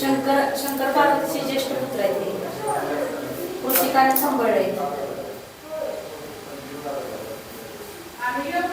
शंकर शंकर पार्वतीचे ज्येष्ठ पुत्र आहेत ते. कृतिकाने सांभाळले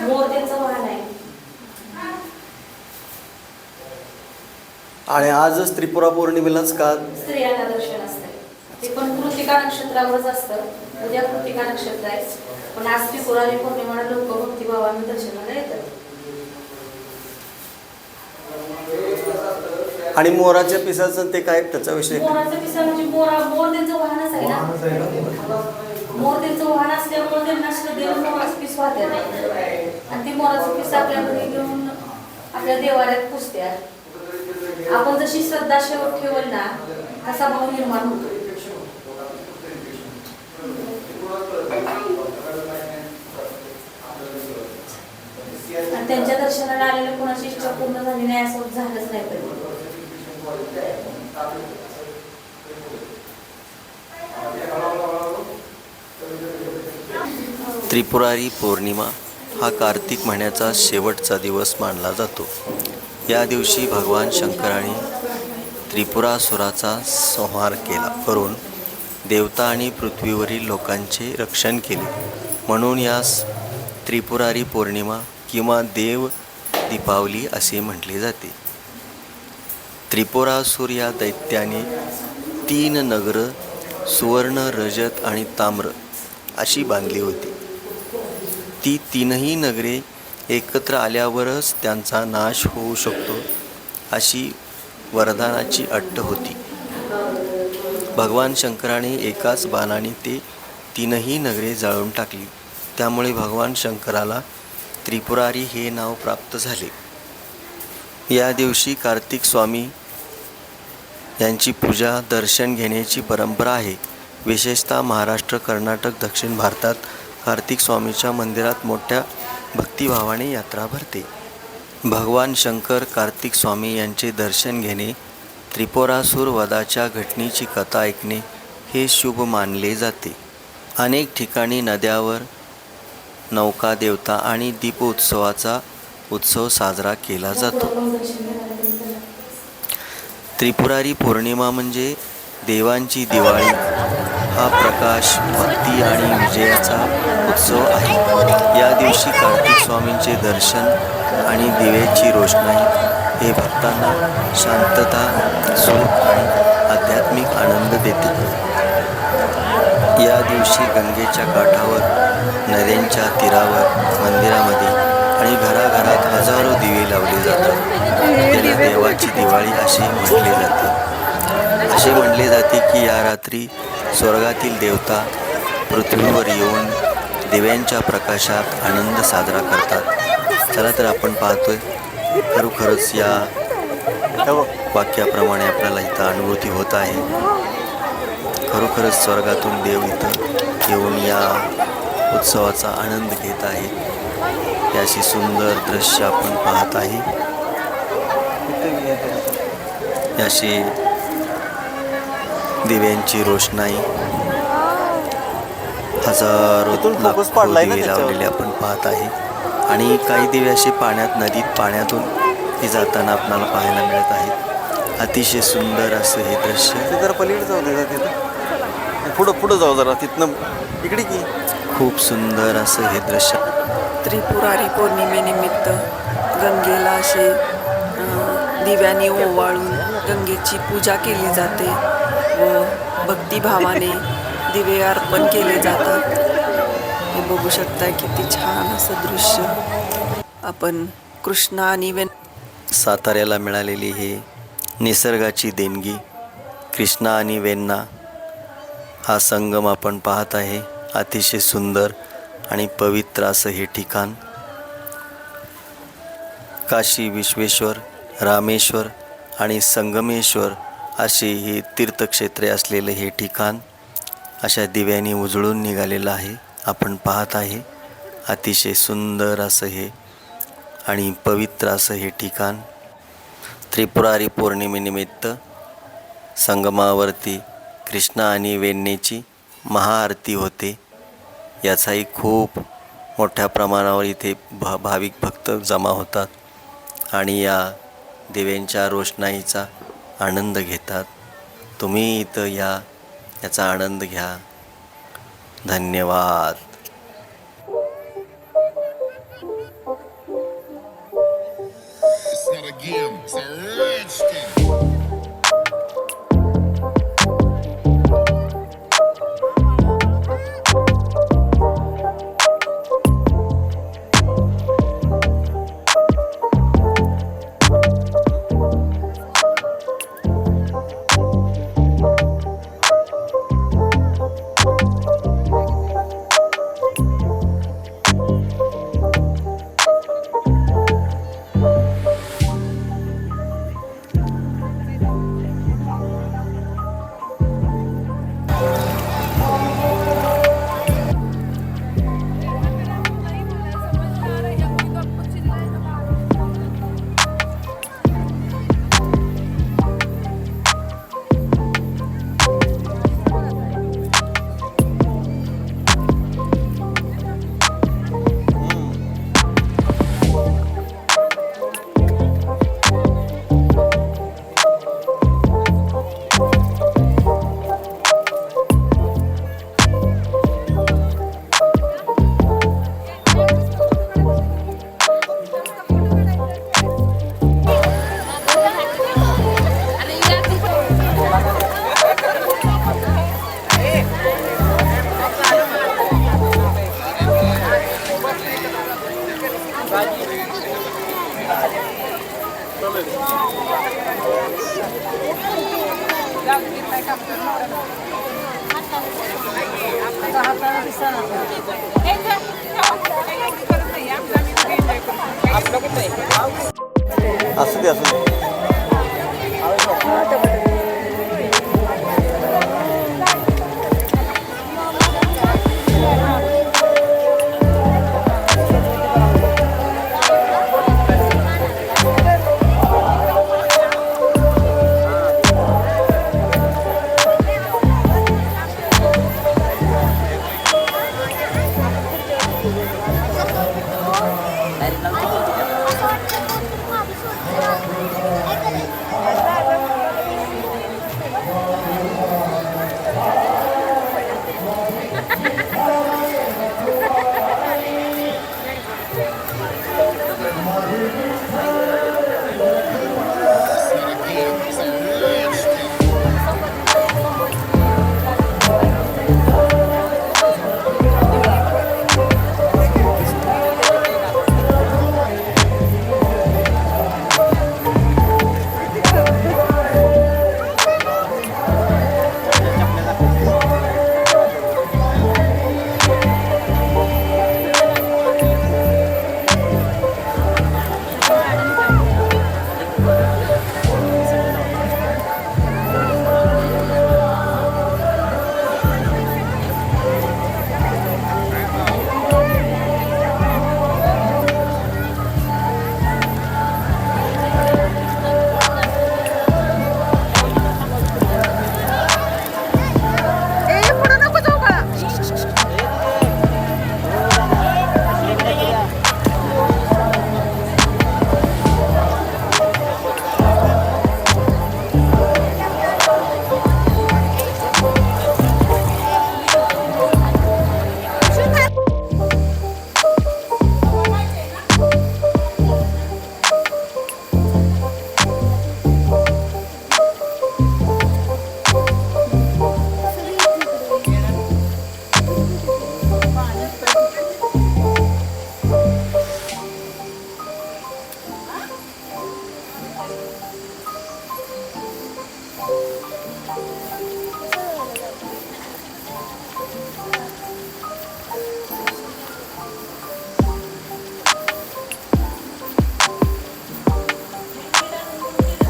मोर त्यांचं वाहन आहे. आणि आजच त्रिपुरा पौर्णिमेलाच का? स्त्रियांना दर्शन असतं. ते पण कृतिका नक्षत्रावरच असतं. उद्या कृतिका नक्षत्र आहे. पण आज त्रिपुरारी पौर्णिमेला लोक भक्तिभावाने दर्शनाला येतात. आणि मोराच्या पिसाचं ते काय त्याचा विषय? मोराचं पिसा म्हणजे मोरा मोर त्यांचं वाहनच आहे ना? मोर. त्यांचं वाहन असल्यामुळे त्यांना मोराचं पीस आणि ते मोराचं पीस आपल्याकडे घेऊन आपल्या देवाऱ्यात पुसते. आपण जशी श्रद्धा शेवट ठेवल ना तसा भाव निर्माण होतो. आणि त्यांच्या दर्शनाला आलेल्या कोणाची इच्छा पूर्ण झाली नाही असं झालंच नाही कधी. त्रिपुरारी पौर्णिमा हा कार्तिक महिन्याचा शेवटचा दिवस मानला जातो. या दिवशी भगवान शंकराने त्रिपुरासुराचा संहार केला करून देवता आणि पृथ्वीवरील लोकांचे रक्षण केले. म्हणून यास त्रिपुरारी पौर्णिमा किंवा देव दीपावली असे म्हटले जाते. त्रिपुरासूर या दैत्याने तीन नगरं सुवर्ण रजत आणि ताम्र अशी बांधली होती. ती तीनही नगरे एकत्र आल्यावरच त्यांचा नाश होऊ शकतो अशी वरदानाची अट्ट होती. भगवान शंकराने एकाच बाणाने ते तीनही नगरे जाळून टाकली. त्यामुळे भगवान शंकराला त्रिपुरारी हे नाव प्राप्त झाले. या दिवशी कार्तिक स्वामी यांची पूजा दर्शन घेण्याची परंपरा आहे. विशेषतः महाराष्ट्र कर्नाटक दक्षिण भारतात कार्तिक स्वामीच्या मंदिरात मोठ्या भक्तिभावाने यात्रा भरते. भगवान शंकर कार्तिक स्वामी यांचे दर्शन घेणे त्रिपुरासूर वधाच्या घटनेची कथा ऐकणे हे शुभ मानले जाते. अनेक ठिकाणी नद्यावर नौका देवता आणि दीपोत्सवाचा उत्सव साजरा केला जातो. त्रिपुरारी पौर्णिमा म्हणजे देवांची दिवाळी. हा प्रकाश भक्ती आणि विजयाचा उत्सव आहे. या दिवशी कार्तिक स्वामींचे दर्शन आणि दिव्याची रोषणाई हे भक्तांना शांतता सुख आणि आध्यात्मिक आनंद देते. या दिवशी गंगेच्या काठावर नद्यांच्या तीरावर मंदिरामध्ये आणि घराघरात हजारो दिवे लावले जातात. त्याला देवाची दिवाळी असे म्हटले जाते. असे म्हटले जाते की या रात्री स्वर्गातील देवता पृथ्वीवर येऊन दिव्यांच्या प्रकाशात आनंद साजरा करतात. चला तर आपण पाहतोय खरोखरच या वाक्याप्रमाणे आपल्याला इथं अनुभूती होत आहे. खरोखरच स्वर्गातून देव इथं येऊन या उत्सवाचा आनंद घेत आहे. हे अशी सुंदर दृश्य आपण पाहत आहे. अशी दिव्यांची रोषणाई. हजारो दिवे लावलेले आपण पाहत आहे. आणि काही दिवे असे पाण्यात नदीत पाण्यातून हे जाताना आपल्याला पाहायला मिळत आहेत. अतिशय सुंदर असं हे दृश्य. जरा पलीकडे जाऊ दे जरा तिथं पुढं पुढं जाऊ जरा तिथनं. इकडे की? खूप सुंदर असं हे दृश्य. त्रिपुरारी पौर्णिमेनिमित्त गंगेला असे दिव्याने ओवाळून गंगेची पूजा केली जाते व भक्तिभावाने दिवे अर्पण केले जातात. हे बघू शकता किती छान असं दृश्य. आपण कृष्णा आणि वेन साताऱ्याला मिळालेली ही निसर्गाची देणगी कृष्णा आणि वेण्णा हा संगम आपण पाहत आहे. अतिशय सुंदर आणि पवित्र असं हे ठिकाण. काशी विश्वेश्वर रामेश्वर आणि संगमेश्वर अशी ही तीर्थक्षेत्रे असलेले हे ठिकाण अशा दिव्याने उजळून निघालेलं आहे आपण पाहत आहे. अतिशय सुंदर असं हे आणि पवित्र असं हे ठिकाण. त्रिपुरारी पौर्णिमेनिमित्त संगमावरती कृष्णा आणि वेण्णेची महाआरती होते. याचाही खूप मोठ्या प्रमाणावर इथे भा भाविक भक्त जमा होतात आणि या दिव्यांच्या रोषणाईचा आनंद घेतात. तुम्ही इथं या याचा आनंद घ्या. धन्यवाद. It's not a game, it's a rich असू दे असू दे. Hallelujah.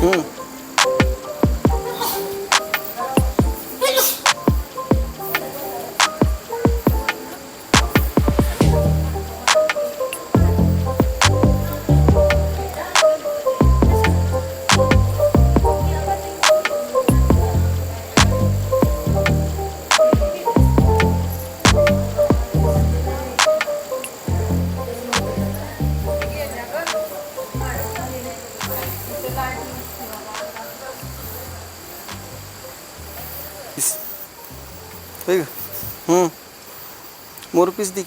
Mm. होय का हम्म. मोर पीस दे